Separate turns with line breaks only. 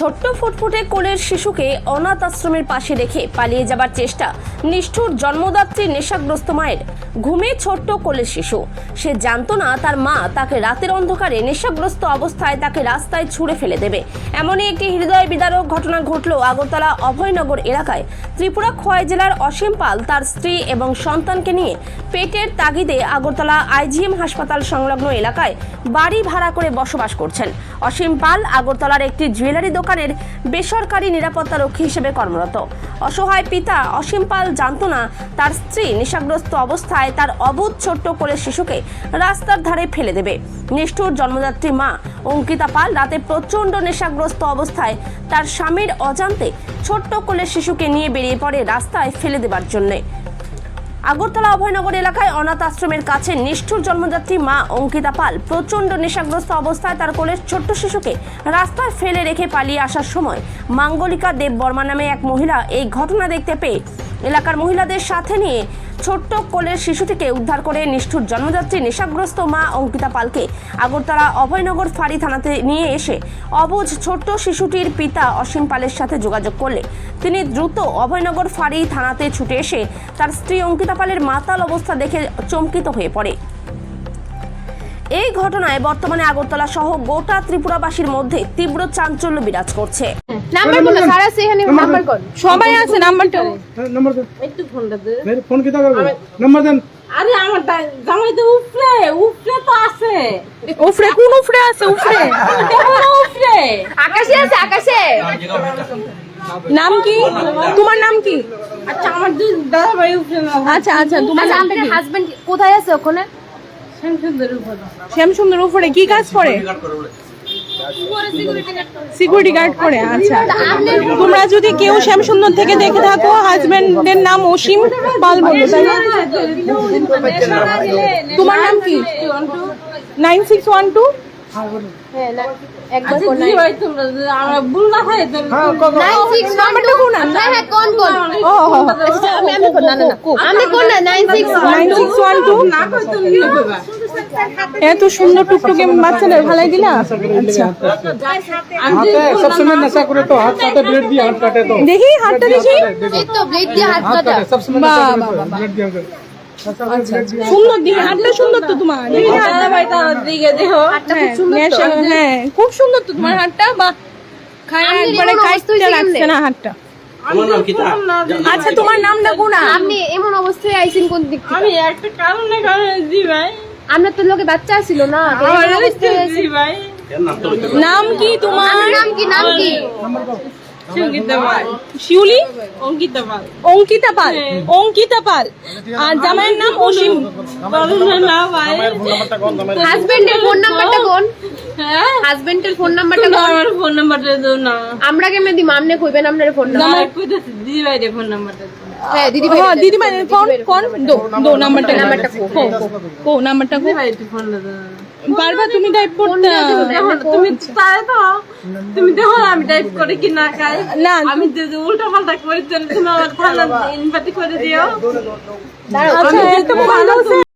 ছোট্ট ফুটফুটে কোলের শিশুকে অনাথ আশ্রমের পাশে রেখে পালিয়ে যাবার চেষ্টা নিষ্ঠুর জন্মদাত্রী নেশাগ্রস্ত মায়ের। ঘুমে ছোট্ট কোলের শিশু। সে জানতো না তার মা তাকে রাতের অন্ধকারে নেশাগ্রস্ত অবস্থায় তাকে রাস্তায় ছুঁড়ে ফেলে দেবে। এমনই একটি হৃদয় বিদারক ঘটনা ঘটল আগরতলা অভয়নগর এলাকায়। ত্রিপুরা খোয়াই জেলার অসীম পাল তার স্ত্রী এবং সন্তানকে নিয়ে পেটের তাগিদে আগরতলা আইজিএম হাসপাতাল সংলগ্ন এলাকায় বাড়ি ভাড়া করে বসবাস করছেন। অসীম পাল আগরতলার একটি জুয়েলারি দোকানের বেসরকারি নিরাপত্তা রক্ষী হিসেবে কর্মরত। অসহায় পিতা অসীম পাল জানতো না তার স্ত্রী নেশাগ্রস্ত অবস্থায় তার অবুধ ছোট্ট কোলের শিশুকে রাস্তার ধারে ফেলে দেবে। নিষ্ঠুর জন্মদাত্রী মা অঙ্কিতা পাল রাতে প্রচণ্ড নেশাগ্রস্ত অবস্থায় তার স্বামীর অজান্তে ছোট্ট কোলের শিশুকে নিয়ে বেরিয়ে পড়ে রাস্তায় ফেলে দেবার জন্যে। আগরতলা অভয়নগর এলাকায় অনাথ আশ্রমের কাছে নিষ্ঠুর জন্মদাত্রী মা অঙ্কিতা পাল প্রচণ্ড নেশাগ্রস্ত অবস্থায় তার কোলের ছোট্ট শিশুকে রাস্তায় ফেলে রেখে পালিয়ে আসার সময় মাঙ্গলিকা দেব বর্মা নামে এক মহিলা এই ঘটনা দেখতে পেয়ে এলাকার মহিলাদের সাথে নিয়ে ছোট্ট কোলের শিশুটিকে উদ্ধার করে নিষ্ঠুর জন্মযাত্রী নেশাগ্রস্ত মা অঙ্কিতা পালকে আগরতলা অভয়নগর ফাঁড়ি থানাতে নিয়ে এসে অবুঝ ছোট্ট শিশুটির পিতা অসীম পালের সাথে যোগাযোগ করলে। তিনি দ্রুত অভয়নগর ফাঁড়ি থানাতে ছুটে এসে তার স্ত্রী অঙ্কিতা পালের মাতাল অবস্থা দেখে চমকিত হয়ে পড়ে। এই ঘটনায় বর্তমানে আগরতলা সহ গোটা ত্রিপুরাবাসীর মধ্যে তীব্র চাঞ্চল্য বিরাজ করছে।
নাম্বার বলো সারা সেখানে নাম্বার কর।
সবাই আছে নাম্বারটা
নাম্বার দেন
একটু দে।
ফোন কি দাও নাম্বার দেন।
আরে আমার জামাই তো উফরে উফরে তো আছে।
উফরে কোন উফরে আছে? উফরে।
কোন উফরে?
আকাশে আছে আকাশে।
নাম কি? তোমার নাম কি?
আচ্ছা আমার দাদা ভাই উফরে
আচ্ছা আচ্ছা তোমার
আচ্ছা, হাজবেন্ড কোথায় আছে ওখানে?
শ্যামসুন্দর উপরে
কি কাজ করে? সিকিউরিটি গার্ড করে আচ্ছা। তোমরা যদি কেউ শ্যামসুন্দর থেকে দেখে থাকো হাজবেন্ডের নাম অসীম পাল বলো তাই না? তোমার নাম কি? Nine six one two?
হ্যাঁ
তো
নাই সিক্স নাম্বারটা না
হ্যাঁ
এত সুন্দর টুকটুকে বাচ্চাদের ভালাই দিলা আচ্ছা।
সবসময় নেশা করে তো হাত কাটে ব্লেড দিয়ে হাত কাটে
দেখি হাতটা দেখি।
হাত কাটা
সবসময়
সুন্দর সুন্দর তো তোমার।
হ্যাঁ,
হ্যাঁ, হ্যাঁ, হ্যাঁ খুব সুন্দর তো। তোমার হাতটা বা খায় না হাতটা আচ্ছা তোমার নামটা গুণা?
আপনি এমন অবস্থায় আইছেন কোন দিক
আমি একটা কারণে
আমরা তো লোকে বাচ্চা আসিল না
নাম
কি তোমার?
নাম কি নাম কি?
শিউলি
অঙ্কিতা পাল
অঙ্কিতা পাল অঙ্কিতা পাল আর জামাইয়ের নাম অসীম।
হাজবেন্ডের ফোন নাম্বারটা কোন?
হ্যাঁ?
হাজবেন্ডের ফোন নাম্বারটা
আমার ফোন নাম্বারটা দাও না।
আমরা কেমন দিম? আমনে কইবেন আপনার ফোন নাম্বার
কইতাছি দিদি ভাই ফোন নাম্বারটা
হ্যাঁ দিদি
হ্যাঁ দিদি ভাই কোন কোন দো দো নাম্বারটা
নাম্বারটা কো।
কো নাম্বারটা কো।
ফোনটা
তুমি টাইপ করতে
তুমি তাই তো তুমি দেখো আমি টাইপ করে কি না খাই
না
আমি যদি উল্টা পাল্টা করে তুমি আমার থানা ইনভাইট করে দিও।
আচ্ছা মোবাইল দাও